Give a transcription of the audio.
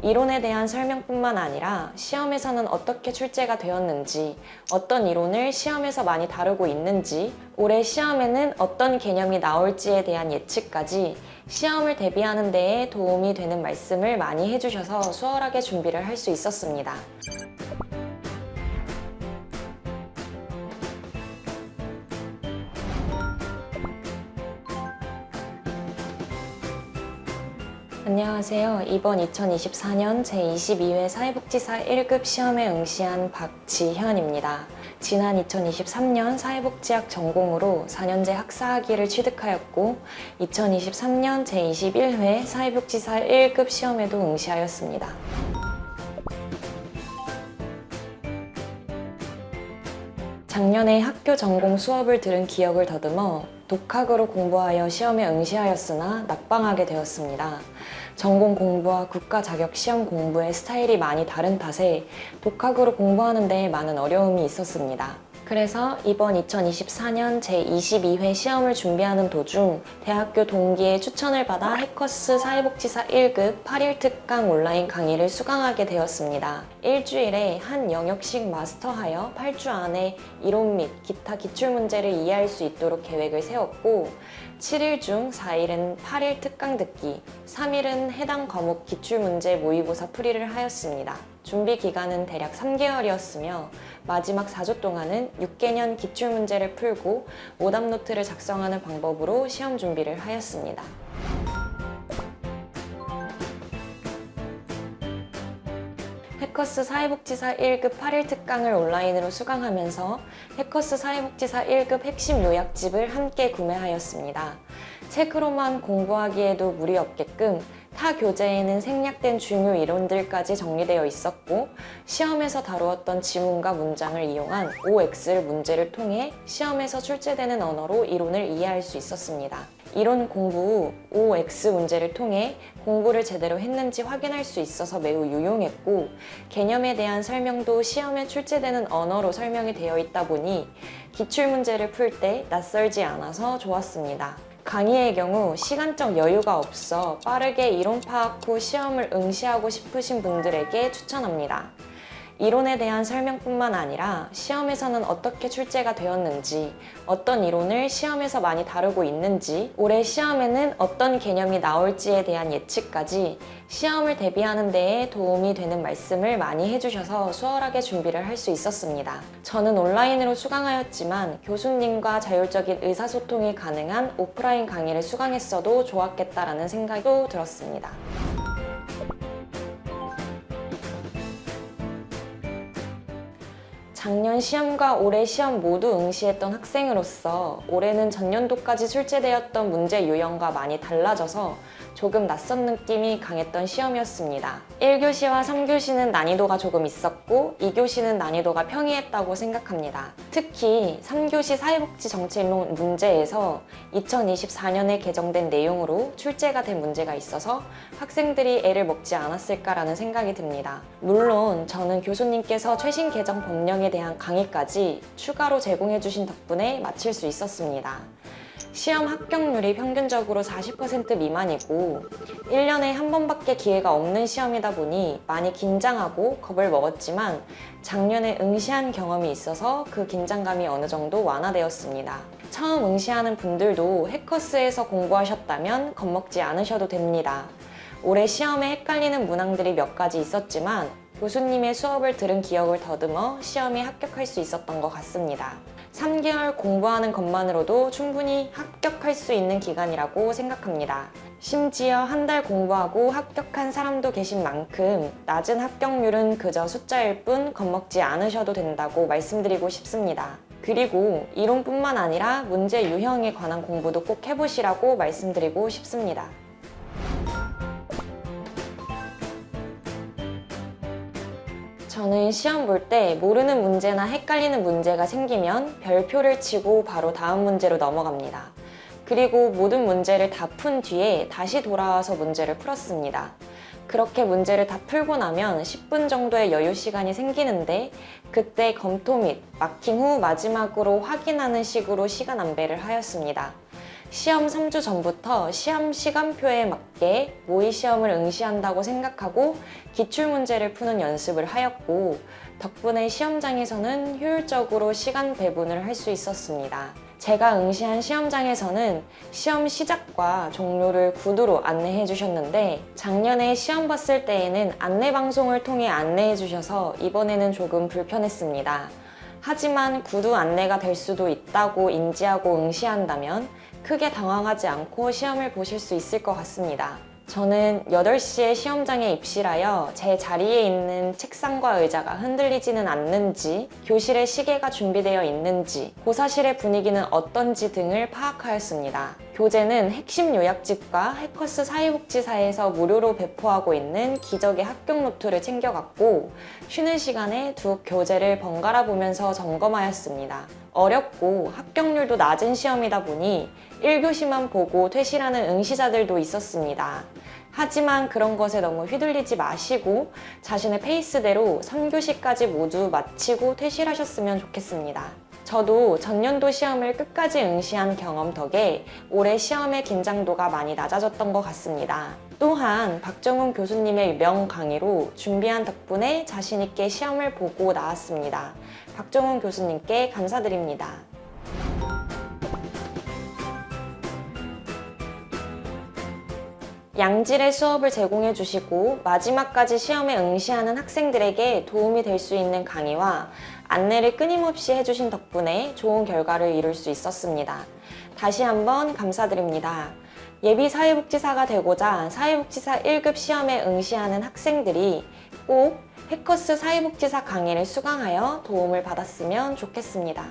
이론에 대한 설명뿐만 아니라 시험에서는 어떻게 출제가 되었는지, 어떤 이론을 시험에서 많이 다루고 있는지, 올해 시험에는 어떤 개념이 나올지에 대한 예측까지 시험을 대비하는 데에 도움이 되는 말씀을 많이 해주셔서 수월하게 준비를 할 수 있었습니다. 안녕하세요. 이번 2024년 제22회 사회복지사 1급 시험에 응시한 박지현입니다. 지난 2023년 사회복지학 전공으로 4년제 학사학위를 취득하였고 2023년 제21회 사회복지사 1급 시험에도 응시하였습니다. 작년에 학교 전공 수업을 들은 기억을 더듬어 독학으로 공부하여 시험에 응시하였으나 낙방하게 되었습니다. 전공 공부와 국가 자격 시험 공부의 스타일이 많이 다른 탓에 독학으로 공부하는 데 많은 어려움이 있었습니다. 그래서 이번 2024년 제22회 시험을 준비하는 도중 대학교 동기의 추천을 받아 해커스 사회복지사 1급 8일 특강 온라인 강의를 수강하게 되었습니다. 일주일에 한 영역씩 마스터하여 8주 안에 이론 및 기타 기출문제를 이해할 수 있도록 계획을 세웠고 7일 중 4일은 8일 특강 듣기, 3일은 해당 과목 기출문제 모의고사 풀이를 하였습니다. 준비 기간은 대략 3개월이었으며 마지막 4주 동안은 6개년 기출문제를 풀고 오답노트를 작성하는 방법으로 시험 준비를 하였습니다. 해커스 사회복지사 1급 8일 특강을 온라인으로 수강하면서 해커스 사회복지사 1급 핵심 요약집을 함께 구매하였습니다. 책으로만 공부하기에도 무리 없게끔 타 교재에는 생략된 중요 이론들까지 정리되어 있었고 시험에서 다루었던 지문과 문장을 이용한 OX를 문제를 통해 시험에서 출제되는 언어로 이론을 이해할 수 있었습니다. 이론 공부 후 OX 문제를 통해 공부를 제대로 했는지 확인할 수 있어서 매우 유용했고 개념에 대한 설명도 시험에 출제되는 언어로 설명이 되어 있다 보니 기출 문제를 풀 때 낯설지 않아서 좋았습니다. 강의의 경우 시간적 여유가 없어 빠르게 이론 파악 후 시험을 응시하고 싶으신 분들에게 추천합니다. 이론에 대한 설명뿐만 아니라 시험에서는 어떻게 출제가 되었는지, 어떤 이론을 시험에서 많이 다루고 있는지, 올해 시험에는 어떤 개념이 나올지에 대한 예측까지 시험을 대비하는 데에 도움이 되는 말씀을 많이 해주셔서 수월하게 준비를 할 수 있었습니다. 저는 온라인으로 수강하였지만 교수님과 자율적인 의사소통이 가능한 오프라인 강의를 수강했어도 좋았겠다라는 생각도 들었습니다. 작년 시험과 올해 시험 모두 응시했던 학생으로서 올해는 전년도까지 출제되었던 문제 유형과 많이 달라져서 조금 낯선 느낌이 강했던 시험이었습니다. 1교시와 3교시는 난이도가 조금 있었고 2교시는 난이도가 평이했다고 생각합니다. 특히 3교시 사회복지 정책론 문제에서 2024년에 개정된 내용으로 출제가 된 문제가 있어서 학생들이 애를 먹지 않았을까라는 생각이 듭니다. 물론 저는 교수님께서 최신 개정 법령에 대한 강의까지 추가로 제공해 주신 덕분에 마칠 수 있었습니다. 시험 합격률이 평균적으로 40% 미만이고 1년에 한 번밖에 기회가 없는 시험이다 보니 많이 긴장하고 겁을 먹었지만 작년에 응시한 경험이 있어서 그 긴장감이 어느 정도 완화되었습니다. 처음 응시하는 분들도 해커스에서 공부하셨다면 겁먹지 않으셔도 됩니다. 올해 시험에 헷갈리는 문항들이 몇 가지 있었지만 교수님의 수업을 들은 기억을 더듬어 시험에 합격할 수 있었던 것 같습니다. 3개월 공부하는 것만으로도 충분히 합격할 수 있는 기간이라고 생각합니다. 심지어 한 달 공부하고 합격한 사람도 계신 만큼 낮은 합격률은 그저 숫자일 뿐 겁먹지 않으셔도 된다고 말씀드리고 싶습니다. 그리고 이론뿐만 아니라 문제 유형에 관한 공부도 꼭 해보시라고 말씀드리고 싶습니다. 저는 시험 볼 때 모르는 문제나 헷갈리는 문제가 생기면 별표를 치고 바로 다음 문제로 넘어갑니다. 그리고 모든 문제를 다 푼 뒤에 다시 돌아와서 문제를 풀었습니다. 그렇게 문제를 다 풀고 나면 10분 정도의 여유 시간이 생기는데 그때 검토 및 마킹 후 마지막으로 확인하는 식으로 시간 안배를 하였습니다. 시험 3주 전부터 시험 시간표에 맞게 모의 시험을 응시한다고 생각하고 기출 문제를 푸는 연습을 하였고 덕분에 시험장에서는 효율적으로 시간 배분을 할 수 있었습니다. 제가 응시한 시험장에서는 시험 시작과 종료를 구두로 안내해 주셨는데 작년에 시험 봤을 때에는 안내 방송을 통해 안내해 주셔서 이번에는 조금 불편했습니다. 하지만 구두 안내가 될 수도 있다고 인지하고 응시한다면 크게 당황하지 않고 시험을 보실 수 있을 것 같습니다. 저는 8시에 시험장에 입실하여 제 자리에 있는 책상과 의자가 흔들리지는 않는지, 교실에 시계가 준비되어 있는지, 고사실의 분위기는 어떤지 등을 파악하였습니다. 교재는 핵심 요약집과 해커스 사회복지사에서 무료로 배포하고 있는 기적의 합격 노트를 챙겨갔고, 쉬는 시간에 두 교재를 번갈아 보면서 점검하였습니다. 어렵고 합격률도 낮은 시험이다 보니 1교시만 보고 퇴실하는 응시자들도 있었습니다. 하지만 그런 것에 너무 휘둘리지 마시고 자신의 페이스대로 3교시까지 모두 마치고 퇴실하셨으면 좋겠습니다. 저도 전년도 시험을 끝까지 응시한 경험 덕에 올해 시험의 긴장도가 많이 낮아졌던 것 같습니다. 또한 박정훈 교수님의 명 강의로 준비한 덕분에 자신있게 시험을 보고 나왔습니다. 박정훈 교수님께 감사드립니다. 양질의 수업을 제공해 주시고 마지막까지 시험에 응시하는 학생들에게 도움이 될 수 있는 강의와 안내를 끊임없이 해주신 덕분에 좋은 결과를 이룰 수 있었습니다. 다시 한번 감사드립니다. 예비 사회복지사가 되고자 사회복지사 1급 시험에 응시하는 학생들이 꼭 해커스 사회복지사 강의를 수강하여 도움을 받았으면 좋겠습니다.